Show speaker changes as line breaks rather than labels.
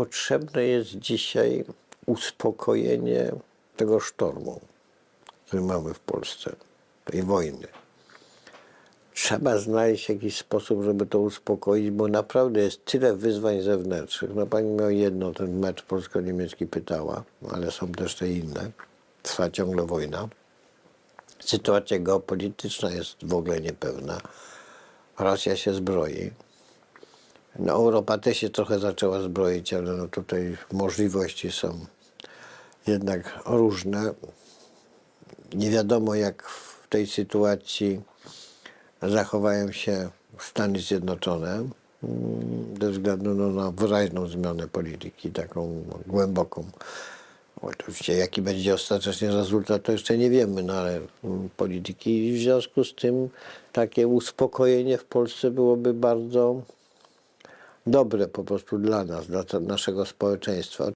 potrzebne jest dzisiaj uspokojenie tego sztormu, który mamy w Polsce, tej wojny. Trzeba znaleźć jakiś sposób, żeby to uspokoić, bo naprawdę jest tyle wyzwań zewnętrznych. No pani miała jedno, ten mecz polsko-niemiecki pytała, ale są też te inne. Trwa ciągle wojna. Sytuacja geopolityczna jest w ogóle niepewna. Rosja się zbroi. No, Europa też się trochę zaczęła zbroić, ale no tutaj możliwości są jednak różne. Nie wiadomo, jak w tej sytuacji zachowają się Stany Zjednoczone mm, ze względu no, na wyraźną zmianę polityki, taką głęboką. Oczywiście jaki będzie ostatecznie rezultat, to jeszcze nie wiemy, no ale mm, polityki w związku z tym takie uspokojenie w Polsce byłoby bardzo dobre po prostu dla nas, dla naszego społeczeństwa.